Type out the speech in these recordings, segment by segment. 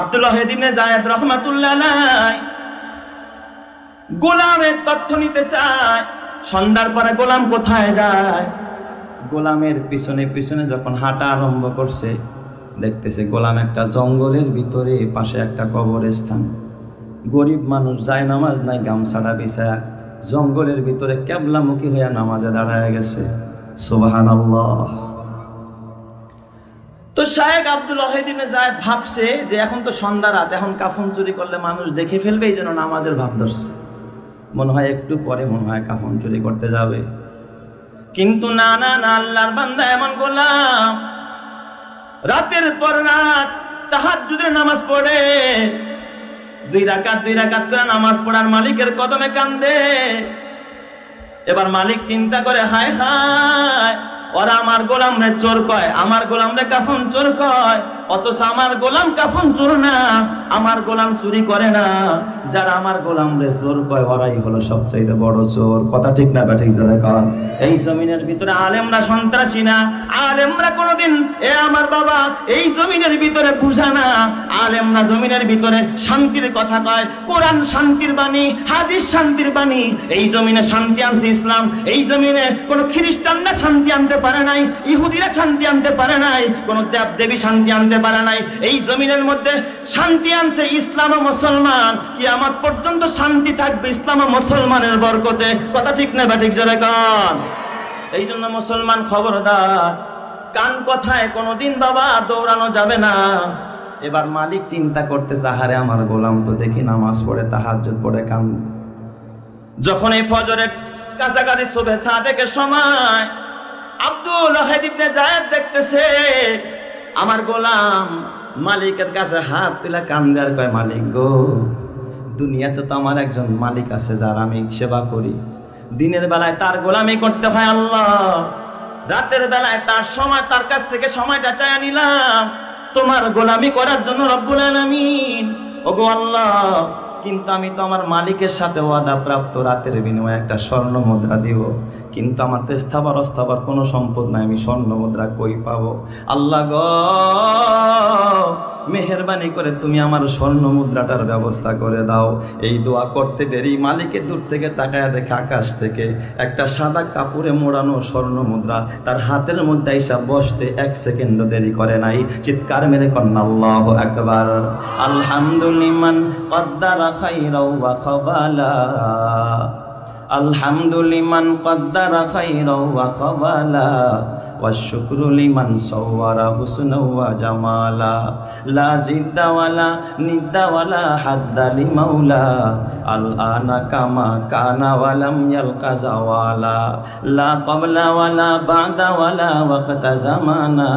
আব্দুল্লাহ হেদিনে জায়দ রহমাতুল্লাহ নাই গোলামের তথ্য নিতে চায়, সন্ধ্যার পরে গোলাম কোথায় যায়? গোলামের পিছনে পিছনে যখন হাঁটা আরম্ভ করছে, দেখতেছে গোলাম একটা জঙ্গলের ভিতরে, পাশে একটা কবরস্থান। গরিব মানুষ যায় নামাজ নাই গামছাড়া বিছায়া জঙ্গলের ভিতরে ক্যাবলামুখী হইয়া নামাজে দাঁড়ায় গেছে। সুবাহান তো শায়েক আব্দুল ওয়াহিদিনে যায় ভাবছে যে এখন তো সন্ধ্যা রাত, এখন কাফন চুরি করলে মানুষ দেখে ফেলবে, এই জন্য নামাজের ভাব ধরছে। মনে হয় একটু পরে, মনে হয় কাফন চুরি করতে যাবে। কিন্তু না না না, আল্লাহর বান্দা এমন গোলাম। রাতের পর রাত তাহাজ্জুদের নামাজ পড়ে। দুই রাকাত দুই রাকাত করে নামাজ পড়ার মালিকের কদমে কান্দে। এবার মালিক চিন্তা করে, হায় হায় ওরা আমার গোলাম রে চোর কয় আমার গোলাম রে কাফন চোর কয়। অথচ আমার গোলাম কাফন চোর না, আমার গোলাম চুরি করে না। যারা আমার গোলাম রে চোর কয়, ওরাই হলো সবচাইতে বড় চোর। কথা ঠিক না ঠিক জোরে কন। এই জমিনের ভিতরে আলেমরা সন্ত্রাসী না, আলেমরা কোনোদিন, এ আমার বাবা, এই জমিনের ভিতরে বুঝা না। আলেমরা জমিনের ভিতরে শান্তির কথা কয়, কোরআন শান্তির বাণী, হাদিস শান্তির বাণী। এই জমিনে শান্তি আনছে ইসলাম, এই জমিনে কোনো খ্রিস্টানরা শান্তি আনতে পারে নাই, ইহুদিরা শান্তি আনতে পারে নাই, কোনো দেব দেবী শান্তি আনতে পারে নাই। এই জমিনের মধ্যে শান্তি আনছে ইসলাম ও মুসলমান। কি আমার পর্যন্ত শান্তি থাকবে ইসলাম ও মুসলমানের বরকতে। কথা ঠিক না বা ঠিক জোরে কান? এই জন্য মুসলমান খবরদার, কান কথায় কোনোদিন বাবা দৌড়ানো যাবে না। এবার মালিক চিন্তা করতে চাহারে আমার গোলাম তো দেখি নামাজ পড়ে, তাহাজ্জুদ পড়ে কান যখন এই ফজরের কাছাকাছি শুভে সাদেকের সময় আব্দুল ওয়াহিদ ইবনে জায়েদ দেখতেছে আমার গোলাম মালিকের কাছে হাত তুলে কান্দে আর কয়, মালিক গো, দুনিয়াতে তো আমার একজন মালিক আছে যার আমি সেবা করি। দিনের বেলায় তার গোলামি করতে হয় আল্লাহ। রাতের বেলায় তার সময়, তার কাছ থেকে সময়টা চায় নিলাম। তোমার গোলামি করার জন্য রব্বুল আলামিন। ওগো আল্লাহ, কিন্তু আমি তো আমার মালিকের সাথে ওয়াদা প্রাপ্ত রাতের বিনিময়ে একটা স্বর্ণ মুদ্রা দিব। কিন্তু আমার তো স্থাবর অস্থাবর কোনো সম্পদ নাই, আমি স্বর্ণ মুদ্রা কই পাবো? আল্লাহ গ, মেহরবানি করে তুমি আমার স্বর্ণ মুদ্রাটার ব্যবস্থা করে দাও। এই দোয়া করতে দেরি, মালিকের দূর থেকে তাকায় দেখে আকাশ থেকে একটা সাদা কাপড়ে মোড়ানো স্বর্ণ মুদ্রা তার হাতের মধ্যে এসব বসতে এক সেকেন্ড দেরি করে নাই। চিৎকার মেরে কন্যা, আল্লাহ একবার আলহামদুলিমান কদ্দারা খাইরাও ওয়া খাবালা আলহামদুলিমান কদ্দারা খাইরাও ওয়া খাবালা والشكر لمن صور حسنا وجمالا. لا زد ولا ند ولا حد لمولا. الآن كما كان ولم يلق زوالا. لا قبل ولا بعد ولا وقت زمانا.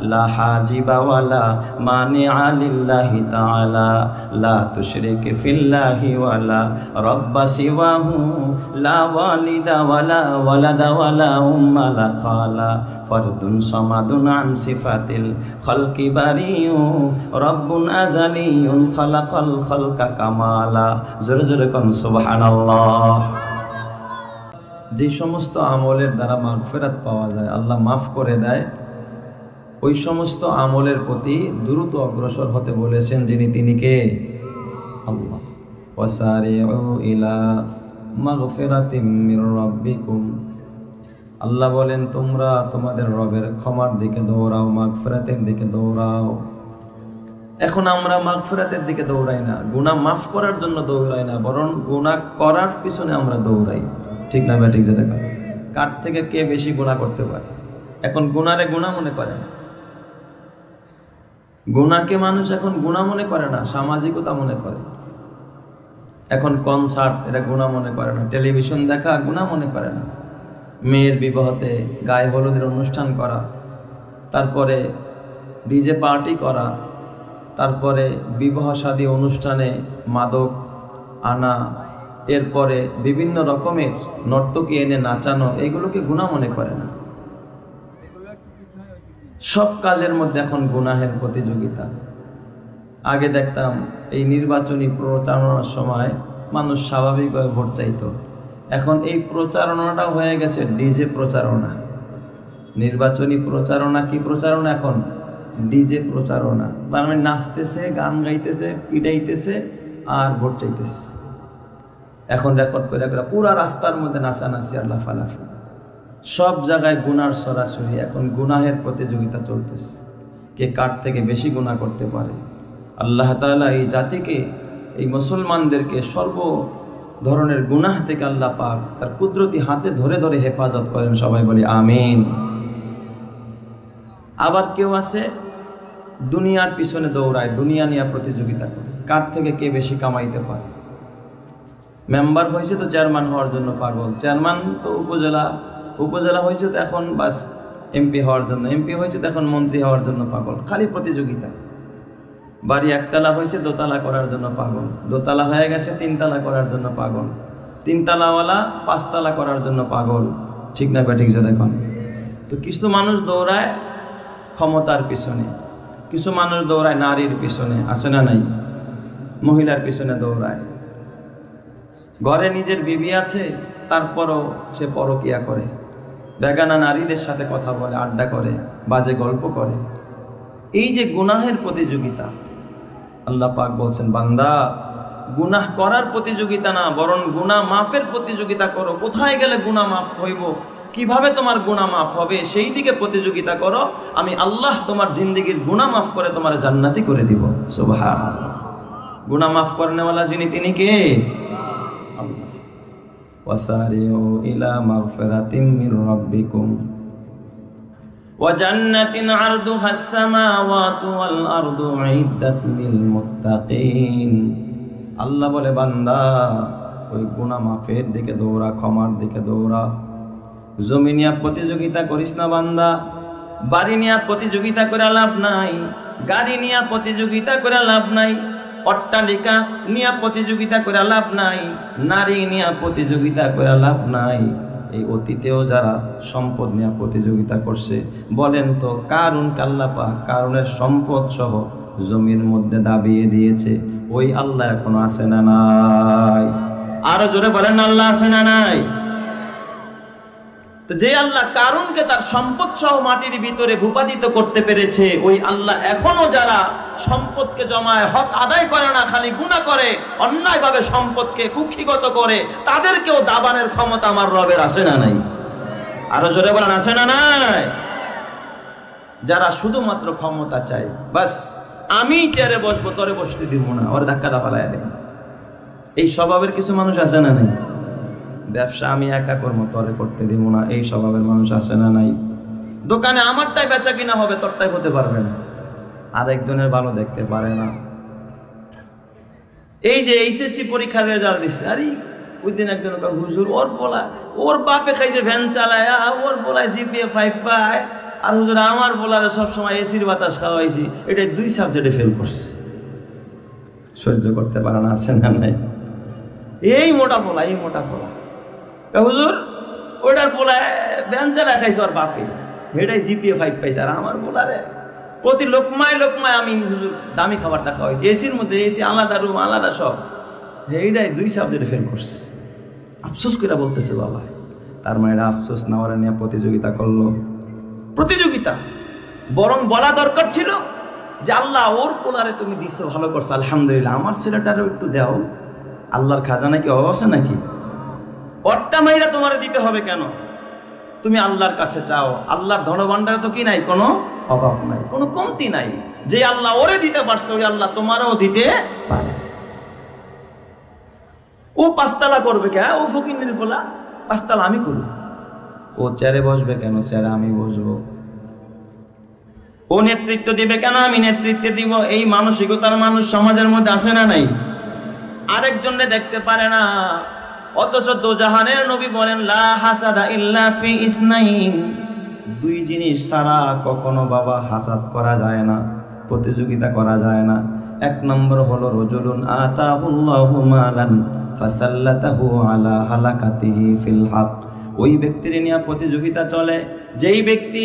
لا حاجب ولا مانع لله تعالى. لا تشرك في الله ولا رب سواه. لا والد ولا ولد ولا أم لا خالا. ফরদুন সমাদুন আন সিফাতিল খলকি বারিউ, রব্বুন আজালিউন খলাকল খলকা কামালা। জোরে জোরে কন, সুবহানাল্লাহ। যে সমস্ত আমলের দ্বারা মাগফেরাত পাওয়া যায়, আল্লাহ মাফ করে দেয়। ওই সমস্ত আমলের প্রতি দ্রুত অগ্রসর হতে বলেছেন যিনি, তিনি কে? আল্লাহ। ওয়াসারিউ ইলা মাগফিরাতিম মির রাব্বিকুম। আল্লাহ বলেন, তোমরা তোমাদের রবের ক্ষমার দিকে দৌড়াও, মাগফিরাতের দিকে দৌড়াও। এখন আমরা মাগফিরাতের দিকে দৌড়াই না, গুনাহ মাফ করার জন্য দৌড়াই না, বরং গুনাহ করার পিছনে আমরা দৌড়াই। ঠিক না ব্যাটিক যেটা। কার থেকে কে বেশি গুনাহ করতে পারে? এখন গুনারে গুনাহ মনে করে না। গুনাকে মানুষ এখন গুনাহ মনে করে না, সামাজিকতা মনে করে। এখন কনসার্ট, এটা গুণা মনে করে না। টেলিভিশন দেখা, গুনাহ মনে করে না। মেয়ের বিবাহতে গায়ে হলুদের অনুষ্ঠান করা, তারপরে ডিজে পার্টি করা, তারপরে বিবাহ শাদী অনুষ্ঠানে মাদক আনা, এরপরে বিভিন্ন রকমের নর্তকী এনে নাচানো, এগুলোকে গুণা মনে করে না। সব কাজের মধ্যে এখন গুনাহের প্রতিযোগিতা। আগে দেখতাম এই নির্বাচনী প্রচারণার সময় মানুষ স্বাভাবিকভাবে ভোট চাইতো। এখন এই প্রচারণাটা হয়ে গেছে, ডিজে প্রচারণা। নির্বাচনী প্রচারণা কি প্রচারণা এখন? ডিজে প্রচারণা। তার মানে নাচতেছে, গান গাইতেছে, পিটাইতেছে আর ভোট চাইতেছে। এখন রেকর্ড করে করে পুরা রাস্তার মধ্যে নাচানাচি আর লাফালাফি সব জায়গায় গুনার সরাসরি, এখন গুনাহের প্রতিযোগিতা চলতেছে। কে কার থেকে বেশি গুনাহ করতে পারে? আল্লাহ তাআলা এই জাতিকে, এই মুসলমানদেরকে সর্ব ধরনের গুনাহ থেকে আল্লাহ পাক তার কুদরতি হাতে ধরে ধরে হেফাজত করেন, সবাই বলি আমিন। আবার কেউ আছে, দুনিয়ার পিছনে দৌড়ায়, দুনিয়া নিয়ে প্রতিযোগিতা করে, কার থেকে কে বেশি কামাইতে পারে? মেম্বার হয়েছে তো চেয়ারম্যান হওয়ার জন্য পাগল। চেয়ারম্যান তো উপজেলা উপজেলা হয়েছে তো এখন বাস এমপি হওয়ার জন্য, এমপি হয়েছে তো এখন মন্ত্রী হওয়ার জন্য পাগল। খালি প্রতিযোগিতা। বাড়ি একতলা হয়েছে, দোতলা করার জন্য পাগল। দোতলা হয়ে গেছে, তিনতলা করার জন্য পাগল। তিনতলাওয়ালা পাঁচতলা করার জন্য পাগল। ঠিক না ব্যাটিক যে দেখুন তো কিছু মানুষ দৌড়ায় ক্ষমতার পিছনে। কিছু মানুষ দৌড়ায় নারীর পিছনে। আছে না নাই? মহিলার পিছনে দৌড়ায়। ঘরে নিজের বিবি আছে, তারপরও সে পরকিয়া করে। বেগানা নারীদের সাথে কথা বলে, আড্ডা করে, বাজে গল্প করে। এই যে গুনাহের প্রতিযোগিতা আল্লাহ পাক বলছেন, বান্দা, গুনাহ করার প্রতিযোগিতা না, বরং গুণা মাপের প্রতিযোগিতা করো। কোথায় গেলে গুণা মাপ হইব? কীভাবে তোমার গুণা মাফ হবে? সেই দিকে প্রতিযোগিতা করো। আমি আল্লাহ তোমার জিন্দিগির গুণা মাফ করে তোমার জান্নাতি করে দিব। সোভা গুণা মাফ করেনেওয়ালা যিনি, তিনি কে? আল্লাহ। ওয়াসারিউ ইলা মাগফিরাতিম মির রাব্বিকুম। وجنة عرضها السماوات والأرض عدت للمتقين আল্লাহ বলে বান্দা ওই গুণা মাফের দিকে দৌড়া ক্ষমার দিকে দৌড়া জমি নিয়ে প্রতিযোগিতা করিস না বান্দা বাড়ি নিয়ে প্রতিযোগিতা করে লাভ নাই গাড়ি নিয়ে প্রতিযোগিতা করে লাভ নাই অট্টালিকা নিয়ে প্রতিযোগিতা করে লাভ নাই নারী নিয়ে প্রতিযোগিতা করে লাভ নাই এই অতীতেও যারা সম্পদ নিয়ে প্রতিযোগিতা করছে, বলেন তো কারণ কাল্লাপা কারণের সম্পদ সহ জমির মধ্যে দাবিয়ে দিয়েছে, ওই আল্লাহ এখনও আছে না নাই? আরও জোরে বলেন, আল্লাহ আছে না নাই? তো যে আল্লাহ কারণকে তার সম্পদ সহ মাটির ভিতরে ভূপাদিত করতে পেরেছে, ওই আল্লাহ এখনও যারা সম্পদকে জমায়, হক আদায় করে না, খালি গুণা করে, অন্যায়ভাবে সম্পদকে কুক্ষিগত করে, তাদেরকেও দাবানের ক্ষমতা আমার রবের আছে না নাই? আরও জোরে বলেন, আছে না নাই? যারা শুধুমাত্র ক্ষমতা চায়, বাস আমি চেয়ারে বসবো, তরে বসতে দিব না, ওর ধাক্কা দাপালায় দেব। এই স্বভাবের কিছু মানুষ আছে না নাই? ব্যবসা আমি একা কর্ম তরে করতে দিব না। এই স্বভাবের মানুষ আছে না নাই? দোকানে আমারটাই বেচা কিনা হবে, তোরটাই হতে পারবে না। আরেকজনের ভালো দেখতে পারে না। এই যে এইচএসসি পরীক্ষার রেজাল্ট দিচ্ছে আরে ওই দিন একজন হুজুর, ওর পোলা, ওর বাপে খাইছে ভ্যান চালায়, ওর পোলায় জিপিএ ফাইভ পায়, আর হুজুর, আমার পোলারে সবসময় এসির বাতাস খাওয়াইছি এটা দুই সাবজেক্টে ফেল করছে। সহ্য করতে পারে না, আছে না নাই? এই মোটা পোলা, এই মোটা তা হুজুর ওটার পোলায় চালায় খাইছে ওর বাপে। এটাই জিপিএ ফাইভ পাইছে, আর আমার পোলারে প্রতি লোকমায় লোকমায় আমি হুজুর দামি খাবার দেখা খাওয়াইছি। এসির মধ্যে এসি আলাদা রুম আলাদা সব। এইটাই দুই সাবজেক্টে ফেল করছে। আফসোস করে বলতেছে বাবা। তার মানে এটা আফসোস, নেওয়ার নিয়ে প্রতিযোগিতা করল। প্রতিযোগিতা। বরং বলা দরকার ছিল যে, আল্লাহ ওর পোলারে তুমি দিছো, ভালো করছ, আলহামদুলিল্লাহ। আমার ছেলেটারও একটু দাও। আল্লাহর খাজানা কি অভাব আছে নাকি? অট্টা মাইরা তোমার দিতে হবে কেন? তুমি আল্লাহর কাছে চাও। আল্লাহর ধনভাণ্ডারে তো কি নাই? কোনো অভাব নাই, কোনো কমতি নাই। যে আল্লাহ ওরে দিতে পারছে, ওই আল্লাহ তোমারও দিতে পারে। ও পাঁচতলা করবে কে? ও ফকির নিদি ফোলা, পাঁচতলা আমি করব। ও চেয়ারে বসবে কেন? চেয়ারে আমি বসবো। ও নেতৃত্ব দিবে কেন? আমি নেতৃত্ব দিব। এই মানসিকতার মানুষ সমাজের মধ্যে আসে না নাই? আরেকজনকে দেখতে পারে না। অথচ দোজাহানের নবী বলেন, লা হাসাদা দুই জিনিস সারা কখনো বাবা হাসাদ করা যায় না, প্রতিযোগিতা করা যায় না। এক নম্বর হলো, রজুলুন আতাহুল্লাহু মালান ফাসাল্লাতাহু আলা হালাকাতিহি ফিল হক। ওই ব্যক্তির নিয়ে প্রতিযোগিতা চলে। যেই ব্যক্তি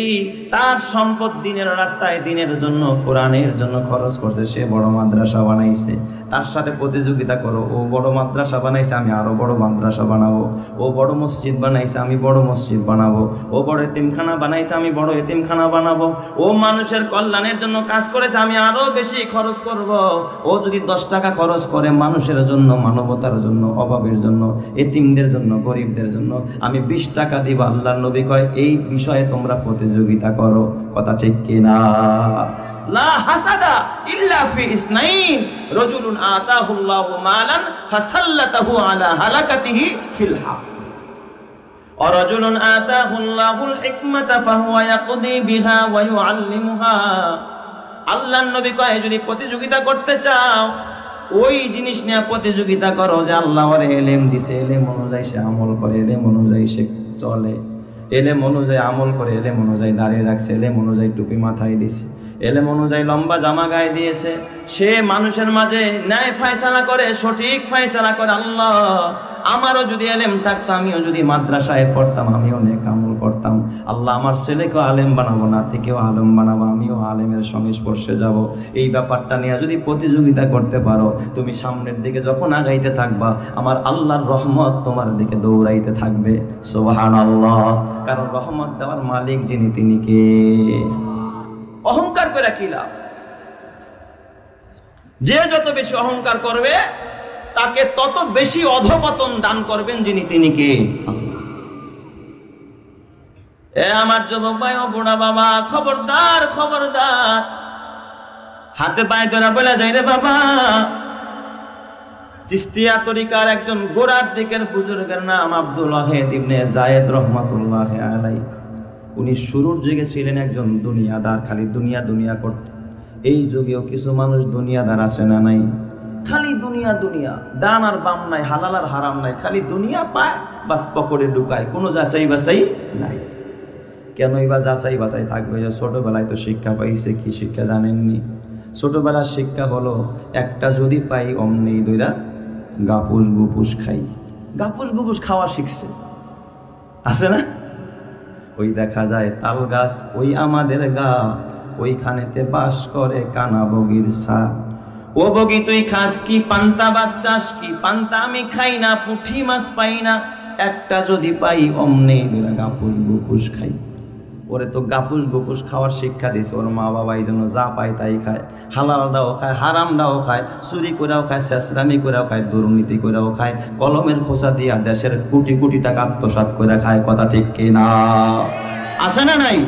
তার সম্পদ দিনের রাস্তায় দিনের জন্য, কোরআনের জন্য খরচ করছে, সে বড় মাদ্রাসা বানাইছে। তার সাথে প্রতিযোগিতা করো, ও বড় মাদ্রাসা বানাইছে, আমি আরও বড় মাদ্রাসা বানাবো। ও বড় মসজিদ বানাইছে, আমি বড় মসজিদ বানাবো। ও বড় এতিমখানা বানাইছে, আমি বড় এতিমখানা বানাবো। ও মানুষের কল্যাণের জন্য কাজ করেছে, আমি আরও বেশি খরচ করব। ও যদি দশ টাকা খরচ করে মানুষের জন্য, মানবতার জন্য, অভাবের জন্য, এতিমদের জন্য, গরিবদের জন্য, আমি বিশ টাকা দিব আল্লাহ নবী কয় এই বিষয়ে তোমরা প্রতিযোগিতা করো কথা ঠিক কিনা লা হাসাদা ইল্লা ফি ইসনাইন রাজুলুন আতাহুল্লাহু মালান ফাসাল্লাতাহু আলা হালাকাতিহি ফিল হক ورجل آتاه الله الحكمة فهو يقضي بها ويعلمها আল্লাহ নবী কয় যদি প্রতিযোগিতা করতে চাও ওই জিনিস নিয়ে প্রতিযোগিতা করো যে আল্লাহ এলেম দিছে, এলেম অনুযায়ী সে আমল করে, এলেম অনুযায়ী সে চলে, এলেম অনুযায়ী আমল করে, এলেম অনুযায়ী দাঁড়িয়ে রাখছে, এলেম অনুযায়ী টুপি মাথায় দিছে। এলেম অনুযায়ী লম্বা জামা গায়ে দিয়েছে। সে মানুষের মাঝে ন্যায় ফায়সালা করে, সঠিক ফায়সালা করে, আল্লাহ আমারও যদি এলেম থাকতো, আমিও যদি মাদ্রাসায় পড়তাম, আমিও নেক আমল করতাম। আল্লাহ আমার ছেলেকেও আলেম বানাবো, নাতিকেও আলেম বানাবো, আমিও আলেমের সঙ্গে স্পর্শে যাব। এই ব্যাপারটা নিয়ে যদি প্রতিযোগিতা করতে পারো, তুমি সামনের দিকে যখন আগাইতে থাকবা, আমার আল্লাহর রহমত তোমার দিকে দৌড়াইতে থাকবে। সোহান আল্লাহ কারণ রহমত দেওয়ার মালিক যিনি, তিনি কে? করে কি লাভ যে যত বেশি অহংকার করবে, তাকে তত বেশি অধপতন দান করবেন যিনি তিনি কে? আমার যুবক ভাই ও বুড়া বাবা, খবরদার খবরদার। হাতে পায়ে ধরা বলে যাই রে বাবা, চিস্তিয়া তরিকার একজন গোড়ার দিকের বুজুর্গের নাম আব্দুল ওয়াহেদ ইবনে জায়েদ রহমাতুল্লাহ আলাই উনি শুরুর যুগে ছিলেন একজন দুনিয়াদার, খালি দুনিয়া দুনিয়া করত এই যুগেও কিছু মানুষ দুনিয়াদার আছে না নাই? খালি দুনিয়া দুনিয়া, দান আর বাম নাই, হালাল আর হারাম নাই, খালি দুনিয়া পায়, বাস পকড়ে ঢুকায়, কোনো যাচাই বাছাই নাই। কেনই বা যাচাই বাছাই থাকবে ছোটবেলায় তো শিক্ষা পাইছে, কি শিক্ষা জানেননি? ছোটবেলার শিক্ষা হলো, একটা যদি পাই, অমনি দইরা গাপুস গুপুস খাই। গাপুস গুপুস খাওয়া শিখছে। আছে না? ওই দেখা যায় তাল গাছ, ওই আমাদের গা, ওইখানেতে বাস করে কানা বগির সা। ও বগি, তুই খাস কি পান্তা বাচ্চাস কি? পান্তা আমি খাই না, পুঁঠি মাছ পাই না। একটা যদি পাই অমনেই দুরা গাপুস গুপুস খাই। ওরে তো গাপুস গুপুস খাওয়ার শিক্ষা দিছে ওর মা বাবা এই জন্য যা পায় তাই খায়। হালালটাও খায়, হারামটাও খায়, চুরি করেও খায় চেঁচরামি করেও খায়, দুর্নীতি করেও খায়, কলমের খোসা দিয়া দেশের কোটি কোটি টাকা আত্মসাৎ করে খায়, কথা ঠিক কিনা আছে না নাই?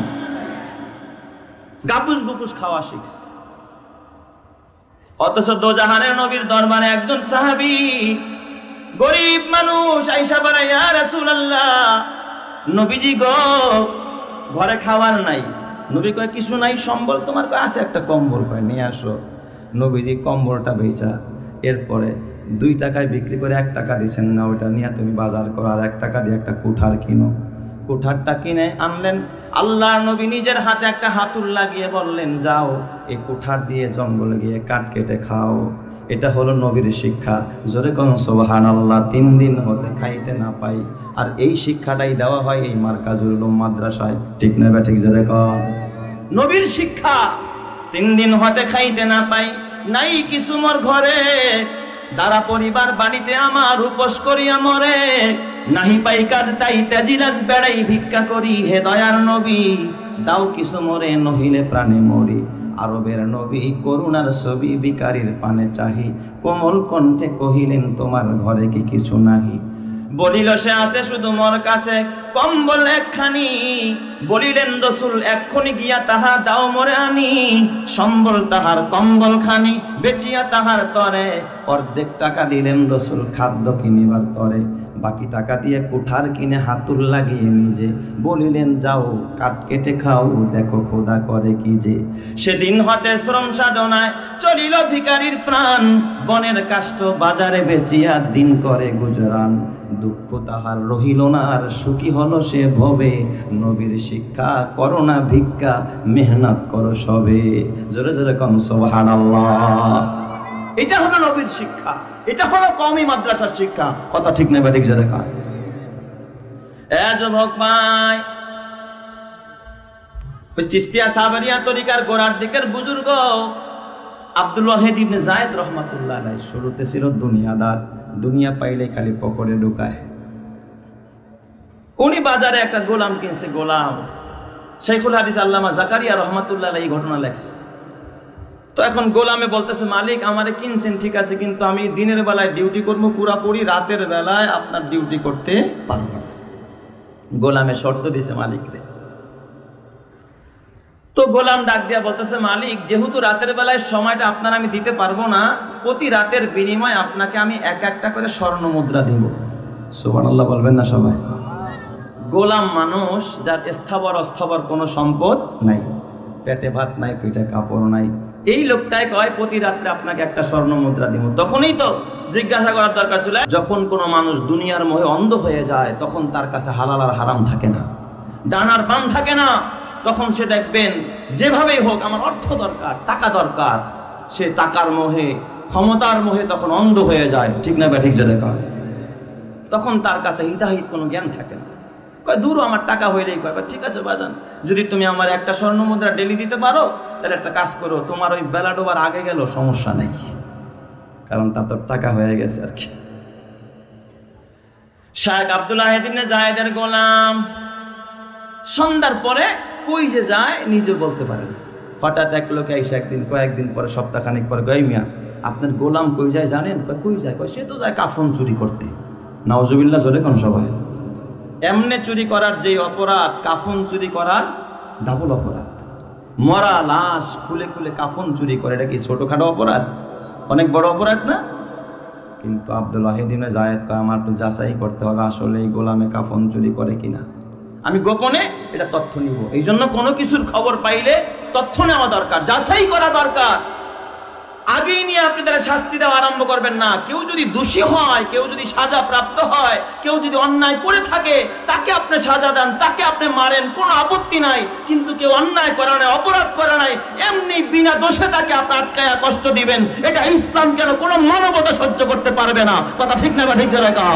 গাপুস গুপুস খাওয়া শিখছে অথচ দোজাহানের নবীর দরবারে একজন সাহাবি গরিব মানুষ আইসা বাড়াই রাসুল আল্লাহ নবীজি গো ঘরে খাওয়ার নাই। নবী কয়, কিছু নাই, সম্বল তোমার কয়, আছে একটা কম্বল। কয়, নিয়ে আসো। নবীজি কম্বলটা বেচা এরপরে দুই টাকায় বিক্রি করে এক টাকা দিছেন। না ওইটা নিয়ে তুমি বাজার করো আর এক টাকা দিয়ে একটা কুঠার কিনো। কুঠারটা কিনে আনলেন। আল্লাহ নবী নিজের হাতে একটা হাতুর লাগিয়ে বললেন, যাও, এই কুঠার দিয়ে জঙ্গলে গিয়ে কাঠ কেটে খাও। এটা হলো নবীর শিক্ষা। জোরে কোন সোবাহান আল্লাহ তিন দিন হতে খাইতে না পাই। আর এই শিক্ষাটাই দেওয়া হয় এই মার্কাজুল মাদ্রাসায়। ঠিক না বা, ঠিক জোরে নবীর শিক্ষা, তিন দিন হতে খাইতে না পাই। নাই কিছু মোর ঘরে দ্বারা পরিবার বাড়িতে আমার উপোস করিয়া মরে। নাহি পাই কাজ তাই তেজিরাজ বেড়াই ভিক্ষা করি, হে দয়ার নবী, দাও কিছু মরে নহিলে প্রাণে মরি। আরবের নবী করুণার ছবি বিকারীর পানে চাহি। কোমল কণ্ঠে কহিলেন, তোমার ঘরে কি কিছু নাহি? বলিল, সে আছে শুধু মোর কাছে। কম্বল একখানি। বলিলেন, রসুল, এক্ষুনি গিয়া তাহা দাও মরে আনি। সম্বল তাহার কম্বল খানি বেচিয়া তাহার তরে। অর্ধেক টাকা দিলেন রসুল, খাদ্য কিনিবার তরে। বাকি টাকা দিয়ে কুঠার কিনে হাতুর লাগিয়ে নিজে। বলিলেন, যাও, কাঠ কেটে খাও, দেখো খোদা করে কি যে। সেদিন হতে শ্রম সাধনায় চলিল ভিকারির প্রাণ। বনের কাষ্ট বাজারে বেচিয়া দিন করে গুজরান। দুঃখ তাহার রহিল না, আর সুখী হলো সে ভবে। নবীর শিক্ষা, করোনা ভিক্ষা, মেহনত করো সবে। জোরে জোরে কম সোহান এটা হলো নবীর শিক্ষা। এটা হলো কমই মাদ্রাসার শিক্ষা। কথা ঠিক নেই বা ঠিক কয় এ যুবক ভাই চিস্তিয়া সাবারিয়া তরিকার গোড়ার দিকের বুজুর্গ আব্দুল ওয়াহিদ ইবনে জায়েদ রহমাতুল্লাহ আলাই শুরুতে ছিল দুনিয়াদার। দুনিয়া পাইলে খালি পকড়ে ঢুকায়। উনি বাজারে একটা গোলাম কিনছে, গোলাম। শেখুল হাদিস আল্লামা জাকারিয়া রহমাতুল্লাহ এই ঘটনা লেখছে। তো এখন গোলামে বলতেছে, মালিক, আমারে কিনছেন, ঠিক আছে, কিন্তু আমি দিনের বেলায় ডিউটি করব পুরাপুরি, রাতের বেলায় আপনার ডিউটি করতে পারব না। গোলামে শর্ত দিছে মালিকরে। তো গোলাম ডাক দিয়া বলতেছে, মালিক, যেহেতু রাতের বেলায় সময়টা আপনার আমি দিতে পারব না, প্রতি রাতের বিনিময়ে আপনাকে আমি এক একটা করে স্বর্ণ মুদ্রা দিব। সুবহানাল্লাহ বলবেন না সবাই। গোলাম মানুষ, যার স্থাবর অস্থাবর কোনো সম্পদ নাই। পেটে ভাত নাই, পেটে কাপড় নাই। এই লোকটায় কয়, প্রতি রাত্রে আপনাকে একটা স্বর্ণ মুদ্রা দিব তখনই তো জিজ্ঞাসা করার দরকার ছিল, যখন কোনো মানুষ দুনিয়ার মোহে অন্ধ হয়ে যায়, তখন তার কাছে হালাল আর হারাম থাকে না। ডানার বাম থাকে না। তখন সে দেখবেন, যেভাবেই হোক, আমার অর্থ দরকার, টাকা দরকার, সে টাকার মোহে, ক্ষমতার মোহে তখন অন্ধ হয়ে যায়। ঠিক না বা ঠিক যে দেখা তখন তার কাছে হিতাহিত কোনো জ্ঞান থাকে না। কয়, দূর আমার টাকা হইলেই কয়। ঠিক আছে বাজান, যদি তুমি আমার একটা স্বর্ণ মুদ্রা ডেলি দিতে পারো, তাহলে একটা কাজ করো, তোমার ওই বেলা ডোবার আগে গেল, সমস্যা নেই। কারণ তার তো টাকা হয়ে গেছে আর কি। শাহেক আবদুল্লাহ জায়েদের গোলাম, সন্ধ্যার পরে কই যে যায় নিজে বলতে পারে না। হঠাৎ এক লোকে এসে একদিন, কয়েকদিন পরে, সপ্তাহখানিক পরে কয় মিয়া, আপনার গোলাম কই যায় জানেন? কই যায়? কয়, সে তো যায় কাফন চুরি করতে। নওজবিল্লা জোরে কোন সবাই এমনে চুরি করার যে অপরাধ, কাফন চুরি করার ডাবল অপরাধ। মরা লাশ খুলে খুলে কাফন চুরি করে, এটা কি ছোটখাটো অপরাধ? অনেক বড় অপরাধ না? কিন্তু আব্দুল ওয়াহিদিনে জায়েদ কয়, আমার তো যাচাই করতে হবে, আসলে এই গোলামে কাফন চুরি করে কিনা। আমি গোপনে এটা তথ্য নিব। এই জন্য কোনো কিছুর খবর পাইলে তথ্য নেওয়া দরকার, যাচাই করা দরকার। আগেই নিয়ে আপনি তারা শাস্তি দেওয়া আরম্ভ করবেন না। কেউ যদি দোষী হয়, কেউ যদি সাজা প্রাপ্ত হয়, কেউ যদি অন্যায় করে থাকে, তাকে আপনি সাজা দেন, তাকে আপনি মারেন, কোনো আপত্তি নাই। কিন্তু কেউ অন্যায় করে নাই, অপরাধ করে নাই, এমনি বিনা দোষে তাকে আপনি আটকায়া কষ্ট দিবেন। এটা ইসলাম কেন কোনো মানবতা সহ্য করতে পারবে না? কথা ঠিক না বা ঠিক জায়গা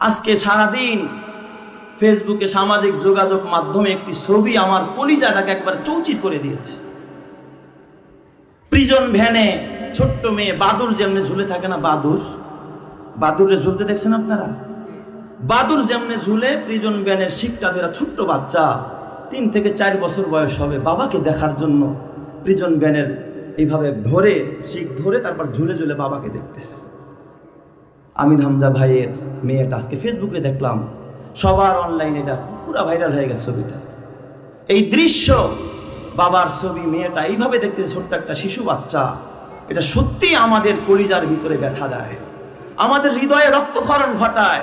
আজকে সারাদিন ফেসবুকে সামাজিক যোগাযোগ মাধ্যমে একটি ছবি আমার কলিজাটাকে একবার চৌচির করে দিয়েছে। প্রিজন ভ্যানে ছোট্ট মেয়ে বাদুর যেমনে ঝুলে থাকে না, বাদুর? বাদুরে ঝুলতে দেখছেন আপনারা? বাদুর যেমনে ঝুলে প্রিজন ভ্যানের শিখটা ধরা ছোট্ট বাচ্চা, তিন থেকে চার বছর বয়স হবে, বাবাকে দেখার জন্য প্রিজন ভ্যানের এইভাবে ধরে, শিখ ধরে তারপর ঝুলে ঝুলে বাবাকে দেখতেছে। আমির হামজা ভাইয়ের মেয়েটা আজকে ফেসবুকে দেখলাম, সবার অনলাইনে এটা পুরা ভাইরাল হয়ে গেছে ছবিটা। এই দৃশ্য বাবার ছবি, মেয়েটা, এইভাবে দেখতে ছোট্ট একটা শিশু বাচ্চা। এটা সত্যি আমাদের কলিজার ভিতরে ব্যথা দেয়। আমাদের হৃদয়ে রক্তক্ষরণ ঘটায়।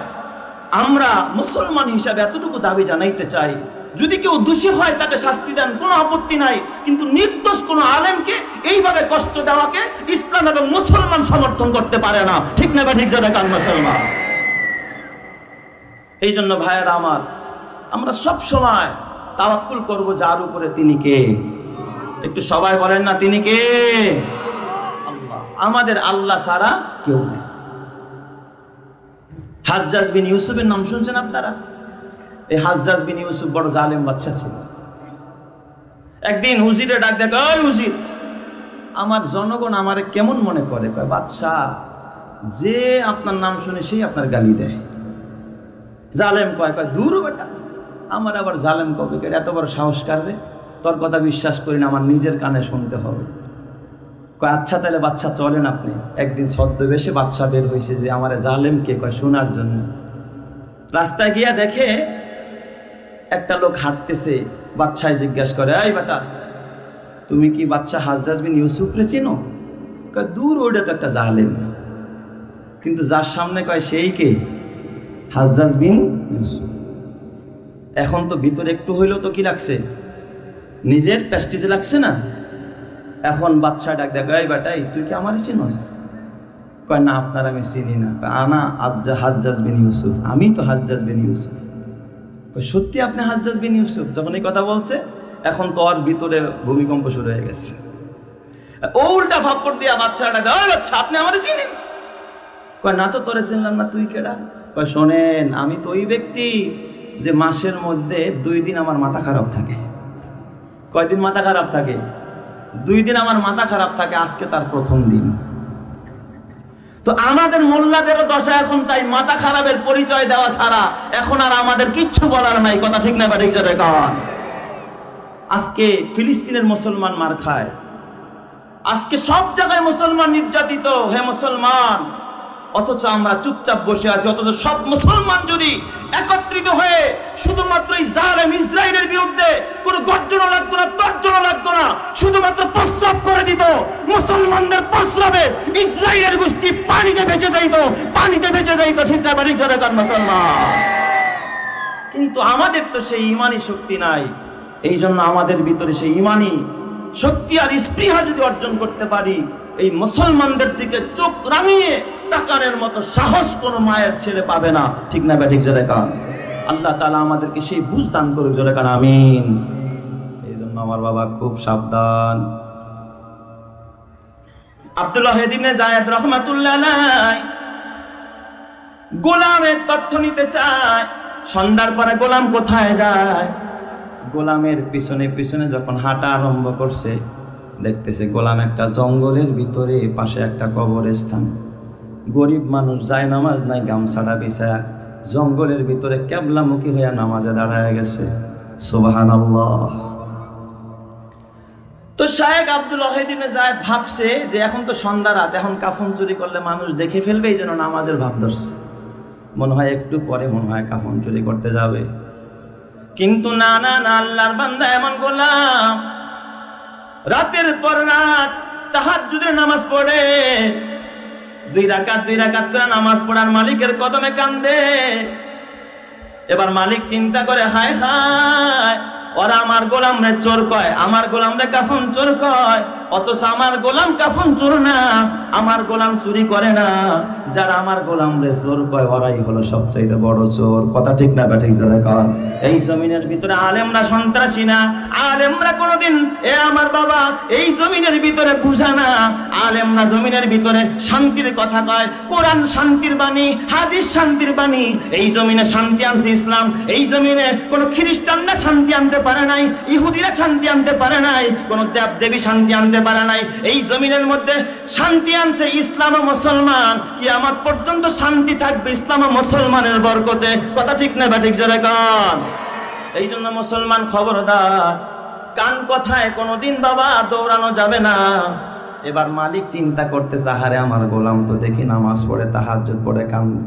আমরা মুসলমান হিসাবে এতটুকু দাবি জানাইতে চাই, যদি কেউ দোষী হয়, তাকে শাস্তি দেন, কোনো আপত্তি নাই। কিন্তু নির্দোষ কোনো আলেমকে এইভাবে কষ্ট দেওয়াকে ইসলাম এবং মুসলমান সমর্থন করতে পারে না। ঠিক না ঠিক যাবে কাল মুসলমান? এই জন্য ভাইয়েরা আমার, আমরা সব সময় তাওয়াক্কুল করব যার উপরে তিনি কে? একটু সবাই বলেন না, তিনি কে? আমাদের আল্লাহ সারা কেউ নেই। হাজ্জাজ বিন ইউসুফের নাম শুনছেন আপনারা? এই হাজ্জাজ বিন ইউসুফ বড় জালেম বাদশা ছিল। একদিন হুজিরে ডাক দেখ ওই হুজির আমার জনগণ আমারে কেমন মনে করে? কয়, বাদশাহ, যে আপনার নাম শুনে সেই আপনার গালি দেয়। জালেম কয় কয়, দূর বেটা আমার আবার জালেম কবে কে? এত বড় সাহস কারবে তোর কথা বিশ্বাস করি না, আমার নিজের কানে শুনতে হবে। কয় আচ্ছা তাহলে বাচ্চা চলেন আপনি। একদিন ছদ্মবেশে বাচ্চা বের হয়েছে যে আমার জালেম কে কয় শোনার জন্য। রাস্তায় গিয়া দেখে একটা লোক হাঁটতেছে, বাচ্চায় জিজ্ঞাসা করে, এই বেটা, তুমি কি বাচ্চা হাজরাজ বিন ইউসুফ রে চিনো? কয়, দূর, ওইটা তো একটা জালেম। কিন্তু যার সামনে কয়, সেই কে? হাজ্জাজ বিন ইউসুফ। এখন তো ভিতরে একটু হইলেও তো কি লাগছে? নিজের প্যাস্টিজে লাগছে না? এখন বাচ্চা ডাক দেখ এই বেটাই, তুই কি আমারই চিনস? কয়, না, আপনার আমি চিনি না। আনা আজ্জা হাজ্জাজ বিন ইউসুফ। আমি তো হাজ্জাজ বিন ইউসুফ। সত্যি আপনি হাজ্জাজ বিন ইউসুফ? যখন এই কথা বলছে, এখন তো আর ভিতরে ভূমিকম্প শুরু হয়ে গেছে। ও উল্টা ফাপ্পড় দিয়া বাচ্চাটা দেয় বাচ্চা আপনি আমার চিনেন? কয়, না তো তোরে চিনলাম না, তুই কেডা? কয়, শোনেন, আমি তো ওই ব্যক্তি যে মাসের মধ্যে দুই দিন আমার মাথা খারাপ থাকে। কয়দিন মাথা খারাপ থাকে? দুই দিন আমার মাথা খারাপ থাকে, আজকে তার প্রথম দিন। তো আমাদের মোল্লাদেরও দশা এখন তাই, মাথা খারাপের পরিচয় দেওয়া ছাড়া এখন আর আমাদের কিচ্ছু বলার নাই। কথা ঠিক না আজকে ফিলিস্তিনের মুসলমান মার খায়। আজকে সব জায়গায় মুসলমান নির্যাতিত। হে মুসলমান অথচ আমরা চুপচাপ বসে আছি, অথচ সব মুসলমান যদি একত্রিত হয়ে শুধুমাত্র জালেম ইসরায়েলের বিরুদ্ধে কোনো গর্জনও লাগতো না, তর্জনও লাগতো না, শুধুমাত্র প্রস্রাব করে দিত, মুসলমানদের প্রস্রাবে ইসরায়েলের গোষ্ঠী পানিতে বেঁচে যাইতো, পানিতে বেঁচে যাইতো, ঠিক না বাড়ি কার মুসলমান। কিন্তু আমাদের তো সেই ইমানি শক্তি নাই এই জন্য আমাদের ভিতরে সেই ইমানি শক্তি আর স্পৃহা যদি অর্জন করতে পারি এই মুসলমানদের দিকে চোখ রাঙিয়ে তাকানের মতো সাহস কোনো মায়ের ছেলে পাবে না। ঠিক না ব্যাঠিক জোরে কান? আল্লাহ তালা আমাদেরকে সেই বুঝ করুক জোরে কান, আমিন। এই জন্য আমার বাবা খুব সাবধান। আব্দুল্লাহ হেদিনে জায়দ রহমাতুল্লাহ নাই গোলামের তথ্য নিতে চায়, সন্ধ্যার পরে গোলাম কোথায় যায়? গোলামের পিছনে পিছনে যখন হাঁটা আরম্ভ করছে দেখতেছে, গোলাম একটা জঙ্গলের ভিতরে পাশে একটা কবরস্থান। গরিব মানুষ যায় নামাজ নাই গামছাড়া বিছায়া জঙ্গলের ভিতরে ক্যাবলামুখী হইয়া নামাজে দাঁড়ায় গেছে। সোবাহান তো শায়েক আব্দুল ওয়াহিদিনে যায় ভাবছে যে এখন তো সন্ধ্যা রাত, এখন কাফন চুরি করলে মানুষ দেখে ফেলবে, এই জন্য নামাজের ভাব ধরছে। মনে হয় একটু পরে, মনে হয় কাফন চুরি করতে যাবে। কিন্তু না না না, আল্লাহর বান্দা এমন গোলাম। রাতের পর রাত তাহার তাহাজ্জুদের নামাজ পড়ে। দুই রাকাত দুই রাকাত করে নামাজ পড়ার মালিকের কদমে কান্দে। এবার মালিক চিন্তা করে, হায় হায়, ওরা আমার গোলাম রে চোর কয়, আমার গোলাম রে কাফন চোর কয়। অথচ আমার গোলাম কাফন চোর না, আমার গোলাম চুরি করে না। যারা আমার গোলাম রে চোর কয়, ওরাই হলো সবচাইতে বড় চোর। কথা ঠিক না ব্যাঠিক জোরে কন। এই জমিনের ভিতরে আলেমরা সন্ত্রাসী না। আলেমরা কোনোদিন, এ আমার বাবা, এই জমিনের ভিতরে বুঝা না। আলেমরা জমিনের ভিতরে শান্তির কথা কয়, কোরআন শান্তির বাণী, হাদিস শান্তির বাণী। এই জমিনে শান্তি আনছে ইসলাম। এই জমিনে কোন খ্রিস্টানরা শান্তি আনতে পারে নাই, ইহুদিরা শান্তি আনতে পারে নাই, কোন দেব দেবী শান্তি আনতে পারে নাই। এই জমিনের মধ্যে শান্তি আনছে ইসলাম ও মুসলমান। কি আমার পর্যন্ত শান্তি থাকবে ইসলাম ও মুসলমানের বরকতে। কথা ঠিক না বা ঠিক জোরে কান? এই জন্য মুসলমান খবরদার, কান কথায় কোনোদিন বাবা দৌড়ানো যাবে না। এবার মালিক চিন্তা করতে চাহারে আমার গোলাম তো দেখি নামাজ পড়ে, তাহাজ্জুদ পড়ে, কান্দে।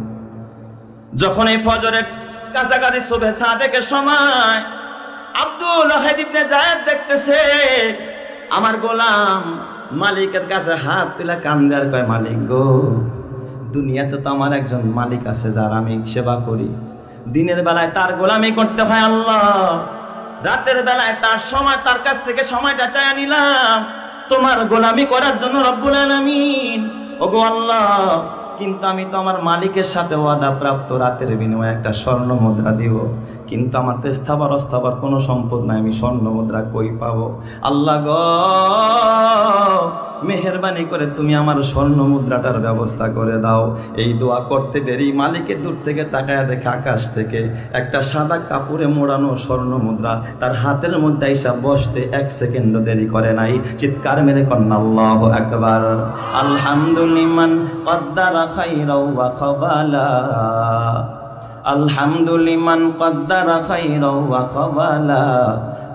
যখন এই ফজরের কাছাকাছি শুভে সাদেকের সময় আব্দুল ওয়াহিদ ইবনে জায়েদ দেখতেছে আমার গোলাম মালিকের কাছে হাত তুলে কান্দে আর কয়, মালিক গো, দুনিয়াতে তো আমার একজন মালিক আছে যার আমি সেবা করি। দিনের বেলায় তার গোলামি করতে হয় আল্লাহ। রাতের বেলায় তার সময়, তার কাছ থেকে সময়টা চায় নিলাম। তোমার গোলামি করার জন্য রব্বুল আলামিন। ওগো আল্লাহ, কিন্তু আমি তো আমার মালিকের সাথে ওয়াদা প্রাপ্ত রাতের বিনিময়ে একটা স্বর্ণ মুদ্রা দিব। কিন্তু আমার তো স্থাবর অস্থাবর কোনো সম্পদ নাই, আমি স্বর্ণ মুদ্রা কই পাবো? আল্লাহ গ, মেহরবানি করে তুমি আমার স্বর্ণ মুদ্রাটার ব্যবস্থা করে দাও। এই দোয়া করতে দেরি, মালিকের দূর থেকে তাকায় দেখে আকাশ থেকে একটা সাদা কাপড়ে মোড়ানো স্বর্ণ মুদ্রা তার হাতের মধ্যে এসব বসতে এক সেকেন্ড দেরি করে নাই। চিৎকার মেরে কন্যা একবার আলহামদুলিমান কদ্দারা খাইরাও ওয়া খাবালা আলহামদুলিমান কদ্দারা খাইরাও ওয়া খাবালা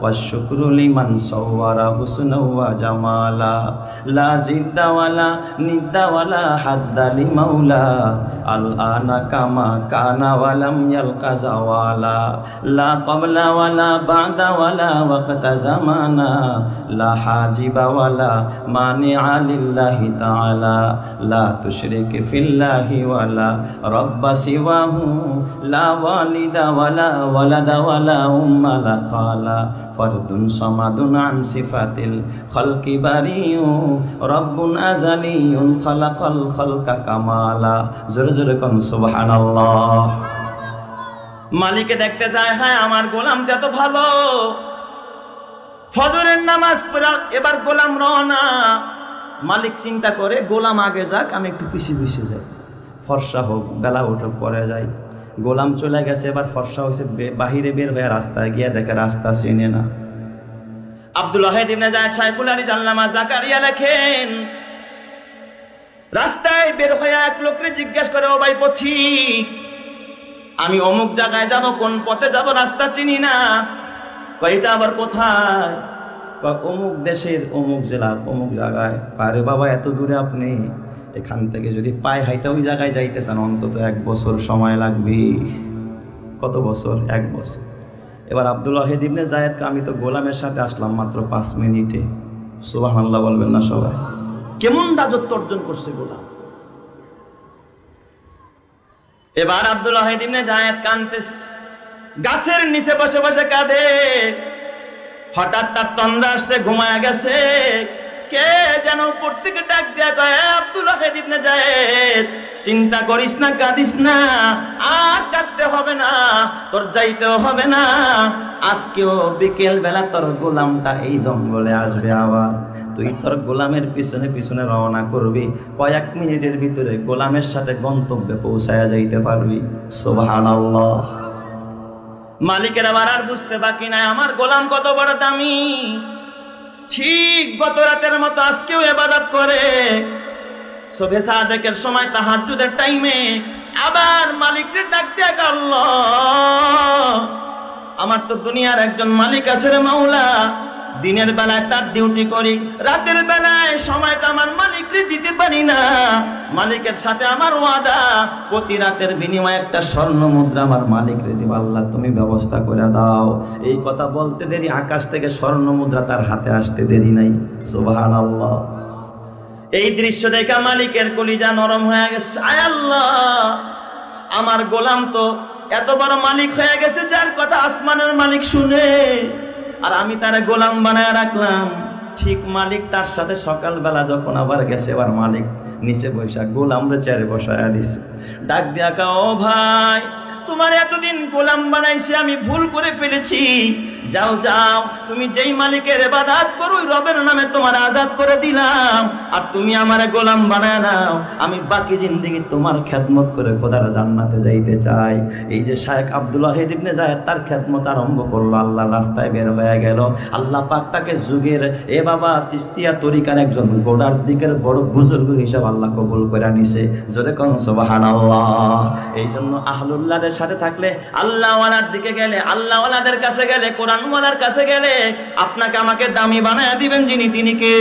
والشكر لمن صور حسنا وجمالا. لا زد ولا ند ولا حد لمولا. الآن كما كان ولم يلق زوالا. لا قبل ولا بعد ولا وقت زمانا. لا حاجب ولا مانع لله تعالى. لا تشرك في الله ولا رب سواه. لا والد ولا ولد ولا أم لا خالا. ফরদুন সমাদুন আন সিফাতিল খলকি বারিও রব্বুন আজালিউন খলাকল খলকা কামালা। জোরে জোরে কন সুবহানাল্লাহ। মালিকে দেখতে যায় হ্যাঁ আমার গোলাম যত ভালো। ফজরের নামাজ এবার গোলাম রওনা। মালিক চিন্তা করে, গোলাম আগে যাক, আমি একটু পিছিয়ে পিছিয়ে যাই। ফর্সা হোক, বেলা উঠুক, পরে যাই। গোলাম চলে গেছে এবার ফর্সা হয়েছে বাহিরে বের হয়ে রাস্তায় গিয়ে দেখে রাস্তা চিনে না। আব্দুল ওয়াহিদ ইবনে জায়েদ সাইফুল আলী জাকারিয়া লেখেন রাস্তায় বের হয়ে এক লোককে জিজ্ঞেস করে ও ভাই পথিক আমি অমুক জায়গায় যাব কোন পথে যাব রাস্তা চিনি না। কয়টা আবার কোথায়? কয়, অমুক দেশের অমুক জেলার অমুক জায়গায়। আরে বাবা এত দূরে আপনি? এখান থেকে যদি পায়ে হাইটা ওই জায়গায় যাইতে চান অন্তত এক বছর সময় লাগবে। কত বছর? এক বছর। এবার আব্দুল ওয়াহিদ ইবনে জায়েদকে আমি তো গোলামের সাথে আসলাম মাত্র পাঁচ মিনিটে। সুবাহ আল্লাহ বলবেন না সবাই। কেমন রাজত্ব অর্জন করছে গোলাম? এবার আব্দুল ওয়াহিদ ইবনে জায়েদ গাছের নিচে বসে বসে কাঁদে। হঠাৎ তার তন্দ্রা আসছে, ঘুমায় গেছে। কে যেন উপর থেকে ডাক দেয়া কয়, "এ আব্দুল ওয়াহিদ ইবনে জায়েদ চিন্তা করিস না, কাঁদিস না, আর কাঁদতে হবে না, তোর যাইতেও হবে না। আজকেও বিকেল বেলা তোর গোলামটা এই জঙ্গলে আসবে আবার। তুই তোর গোলামের পিছনে পিছনে রওনা করবি, কয়েক মিনিটের ভিতরে গোলামের সাথে গন্তব্যে পৌঁছায়া যাইতে পারবি। সুবহানাল্লাহ। মালিকের আবার আর বুঝতে বাকি নাই, আমার গোলাম কত বড় দামি? ঠিক গত রাতের মতো আজকেও এবাদত করে। শোভে সাদেকের সময় তাহাজুদের টাইমে আবার মালিককে ডাকতে গেল আমার তো দুনিয়ার একজন মালিক আছে রে মাওলা। দিনের বেলায় তার ডিউটি করি, রাতের বেলায় সময়টা আমার মালিককে দিতে পারি না। মালিকের সাথে আমার ওয়াদা, প্রতি রাতের বিনিময়ে একটা স্বর্ণ মুদ্রা আমার মালিক রে দিব। আল্লাহ, তুমি ব্যবস্থা করে দাও। এই কথা বলতে দেরি, আকাশ থেকে স্বর্ণ মুদ্রা তার হাতে আসতে দেরি নাই। সুবাহান আল্লাহ এই দৃশ্য দেখা মালিকের কলিজা নরম হয়ে গেছে। আয় আল্লাহ, আমার গোলাম তো এত বড় মালিক হয়ে গেছে, যার কথা আসমানের মালিক শুনে। আর আমি তারা গোলাম বানায় রাখলাম। ঠিক মালিক তার সাথে সকালবেলা যখন আবার গেছে আবার মালিক নিচে বৈশাখ গোলাম রে চেয়ারে বসায় দিছে। ডাক দিয়া ও ভাই তোমার এতদিন গোলাম বানাইছে, আমি ভুল করে ফেলেছি। যাও যাও, তুমি যেই মালিকের এবাদাত করো রবের নামে তোমার আজাদ করে দিলাম। আর তুমি আমার গোলাম বানায় নাও, আমি বাকি জিন্দেগি তোমার খেদমত করে খোদার জান্নাতে যাইতে চাই। এই যে শায়েখ আব্দুল্লাহ ইবনে জায়েদ তার খেদমত আরম্ভ করল আল্লাহ রাস্তায় বের হয়ে গেল। আল্লাহ পাক তাকে যুগের এ বাবা চিস্তিয়া তরিকার একজন গোড়ার দিকের বড় বুজুর্গ হিসাব আল্লাহ কবুল করে নিছে। জোরে কন, সুবহানাল্লাহ। এই জন্য সাথে থাকলে আল্লাহওয়ালার দিকে গেলে, আল্লাহওয়ালাদের কাছে গেলে, কোরআনওয়ালার কাছে গেলে আপনাকে আমাকে দামি বানায় দিবেন যিনি, তিনি কে?